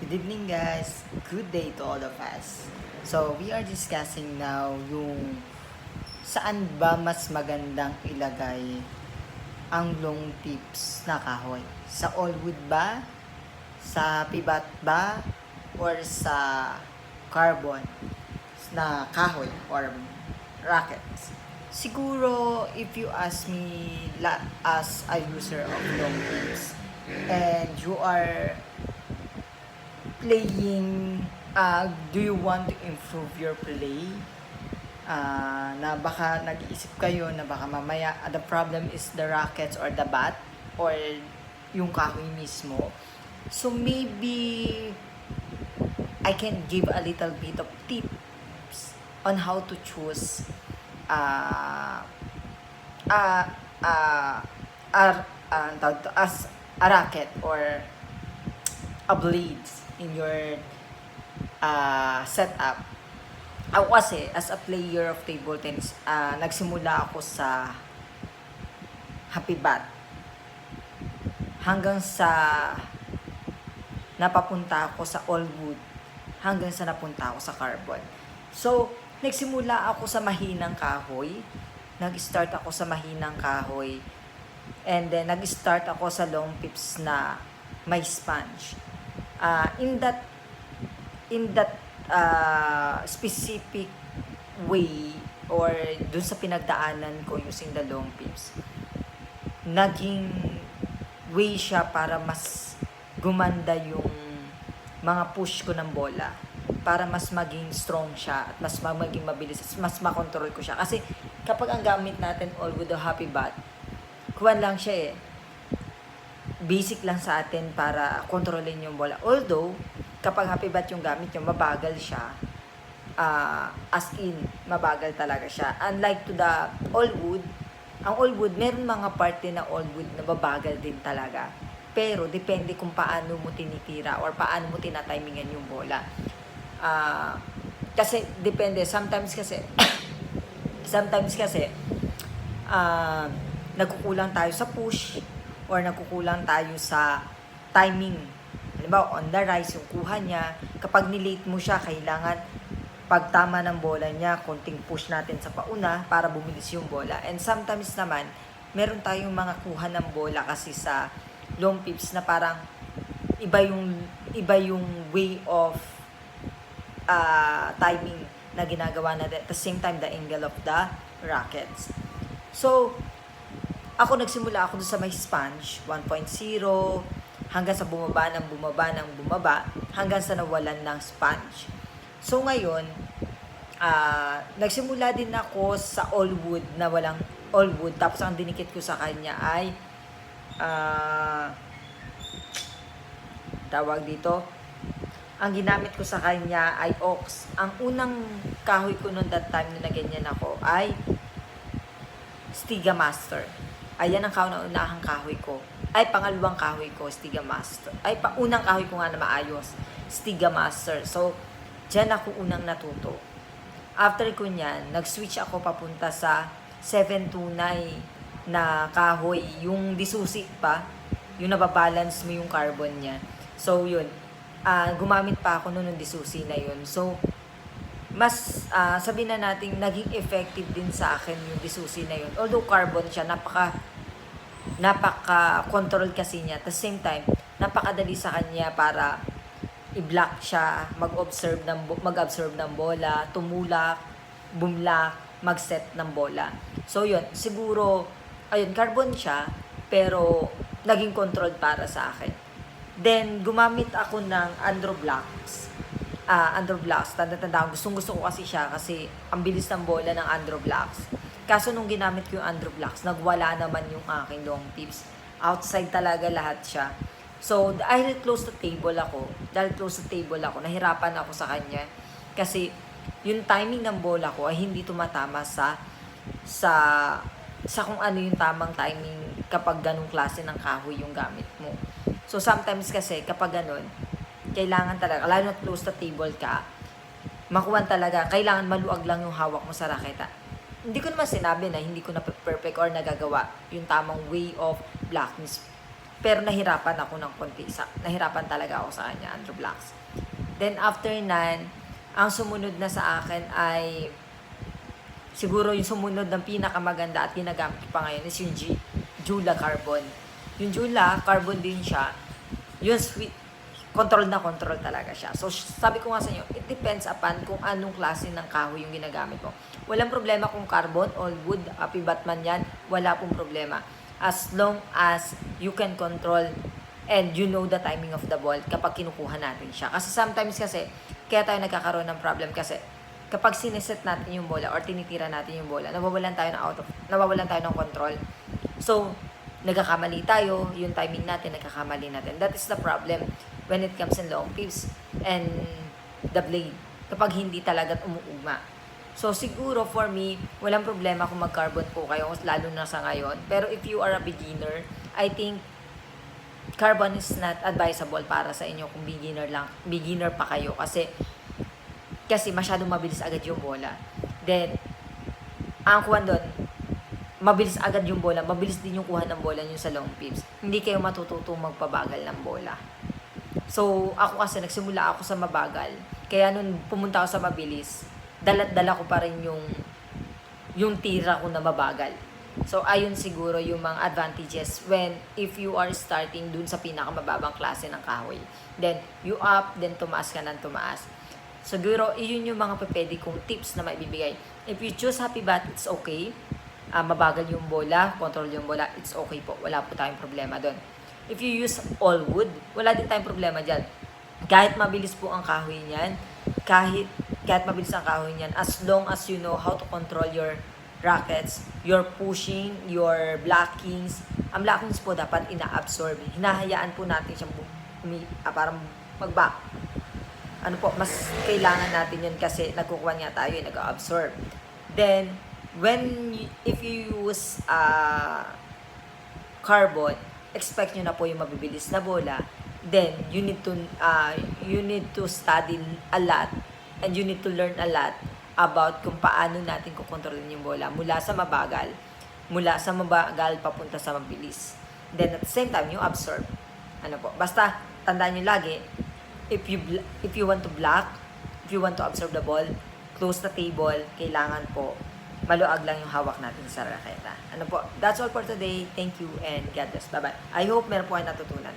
Good evening guys. Good day to all of us. So, we are discussing now yung saan ba mas magandang ilagay ang long tips na kahoy? Sa all wood ba? Sa pibat ba? Or sa carbon na kahoy or rockets? Siguro, if you ask me as a user of long tips and you are playing, uh, do you want to improve your play? Uh, na baka nag-iisip kayo na baka mamaya uh, the problem is the rockets or the bat or yung kahoy mismo. So maybe I can give a little bit of tips on how to choose uh, uh, uh, uh, uh, as a racket or a blades in your uh, setup. Ako kasi, as a player of table tennis, uh, nagsimula ako sa Happy Bat. Hanggang sa napapunta ako sa all wood. Hanggang sa napunta ako sa carbon. So, nagsimula ako sa mahinang kahoy. Nag-start ako sa mahinang kahoy. And then, nag-start ako sa long pips na may sponge. Uh, in that in that uh, specific way or dun sa pinagdaanan ko using the long pips, naging way siya para mas gumanda yung mga push ko ng bola para mas maging strong siya at mas ma- maging mabilis at mas makontrol ko siya. Kasi kapag ang gamit natin all with the happy bat, kuwan lang siya eh. Basic lang sa atin para kontrolin yung bola. Although, kapag happy bat yung gamit nyo, mabagal siya. Ah, as in, mabagal talaga siya. Unlike to the all wood, ang all wood, meron mga parte na all wood na mabagal din talaga. Pero, depende kung paano mo tinitira or paano mo tinatimingan yung bola. Ah, kasi, depende. Sometimes kasi, sometimes kasi, ah, nagkukulang tayo sa push or nagkukulang tayo sa timing. Halimbawa, on the rise, yung kuha niya, kapag nilate mo siya, kailangan pag tama ng bola niya, konting push natin sa pauna para bumilis yung bola. And sometimes naman, meron tayong mga kuha ng bola kasi sa long pips na parang iba yung iba yung way of uh, timing na ginagawa natin at the same time the angle of the rackets. So, ako nagsimula ako dun sa may sponge, 1.0, hanggang sa bumaba ng bumaba ng bumaba, hanggang sa nawalan ng sponge. So ngayon, ah nagsimula din ako sa all wood na walang all wood. Tapos ang dinikit ko sa kanya ay ah tawag dito, ang ginamit ko sa kanya ay ox. Ang unang kahoy ko noon that time na ganyan ako ay Stiga Master. Ayan ang kauna-unahang kahoy ko. Ay, pangalawang kahoy ko, Stiga Master. Ay, pa unang kahoy ko nga na maayos, Stiga Master. So, dyan ako unang natuto. After ko niyan, nag-switch ako papunta sa 729 na kahoy, yung disusi pa, yung nababalance mo yung carbon niya. So, yun. Ah, gumamit pa ako noon ng disusi na yun. So, mas ah, sabi na natin naging effective din sa akin yung disusi na yun. Although carbon siya, napaka napaka control kasi niya. At the same time, napakadali sa kanya para i-block siya, mag-observe ng mag-absorb ng bola, tumulak, bumlak, mag-set ng bola. So yun, siguro ayun carbon siya pero naging controlled para sa akin. Then gumamit ako ng Androblocks ah Androblocks. Tanda-tanda ko, gustong gusto ko kasi siya kasi ang bilis ng bola ng Androblocks. Kaso nung ginamit ko yung Androblocks, nagwala naman yung aking long tips. Outside talaga lahat siya. So, dahil close to table ako, dahil close to table ako, nahirapan ako sa kanya. Kasi, yung timing ng bola ko ay hindi tumatama sa sa sa kung ano yung tamang timing kapag ganong klase ng kahoy yung gamit mo. So, sometimes kasi, kapag ganon, kailangan talaga, lalo na close to table ka, makuha talaga, kailangan maluag lang yung hawak mo sa raketa. Hindi ko naman sinabi na hindi ko na perfect or nagagawa yung tamang way of blocking Pero nahirapan ako ng konti. Sa, nahirapan talaga ako sa kanya, Andrew Blacks. Then after nan, ang sumunod na sa akin ay siguro yung sumunod ng pinakamaganda at ginagamit pa ngayon is yung G, Jula Carbon. Yung Jula, carbon din siya. Yung sweet, control na control talaga siya. So, sabi ko nga sa inyo, it depends upon kung anong klase ng kahoy yung ginagamit mo. Walang problema kung carbon, all wood, happy batman yan, wala pong problema. As long as you can control and you know the timing of the ball kapag kinukuha natin siya. Kasi sometimes kasi, kaya tayo nagkakaroon ng problem kasi kapag sineset natin yung bola or tinitira natin yung bola, nawawalan tayo ng out of, nawawalan tayo ng control. So, nagkakamali tayo, yung timing natin, nagkakamali natin. That is the problem when it comes in long pips and the blade. Kapag hindi talaga umuugma. So, siguro for me, walang problema kung mag-carbon po kayo, lalo na sa ngayon. Pero if you are a beginner, I think carbon is not advisable para sa inyo kung beginner lang, beginner pa kayo kasi kasi masyadong mabilis agad yung bola. Then, ang kuhan doon, mabilis agad yung bola, mabilis din yung kuha ng bola nyo sa long pips. Hindi kayo matututong magpabagal ng bola. So, ako kasi nagsimula ako sa mabagal. Kaya nung pumunta ako sa mabilis, dalat-dala ko pa rin yung yung tira ko na mabagal. So, ayun siguro yung mga advantages when if you are starting dun sa pinakamababang klase ng kahoy. Then, you up, then tumaas ka ng tumaas. Siguro, iyon yung mga pwede kong tips na maibibigay. If you choose happy bat, it's okay. Ah, mabagal yung bola, control yung bola, it's okay po. Wala po tayong problema doon. If you use all wood, wala din tayong problema dyan. Kahit mabilis po ang kahoy niyan, kahit, kahit mabilis ang kahoy niyan, as long as you know how to control your rackets, your pushing, your blockings, ang blockings po dapat ina-absorb. Hinahayaan po natin siyang umi, ah, parang mag-back ano po, mas kailangan natin yun kasi nagkukuha nga tayo, eh, nag-absorb. Then, when, if you use uh, carbon, expect nyo na po yung mabibilis na bola, then you need to, uh, you need to study a lot and you need to learn a lot about kung paano natin kukontrolin yung bola mula sa mabagal, mula sa mabagal papunta sa mabilis. Then at the same time, you absorb. Ano po, basta tandaan nyo lagi, if you if you want to block, if you want to absorb the ball, close the table, kailangan po maluag lang yung hawak natin sa raketa. Ano po, that's all for today. Thank you and God bless. Bye-bye. I hope meron po kayo natutunan.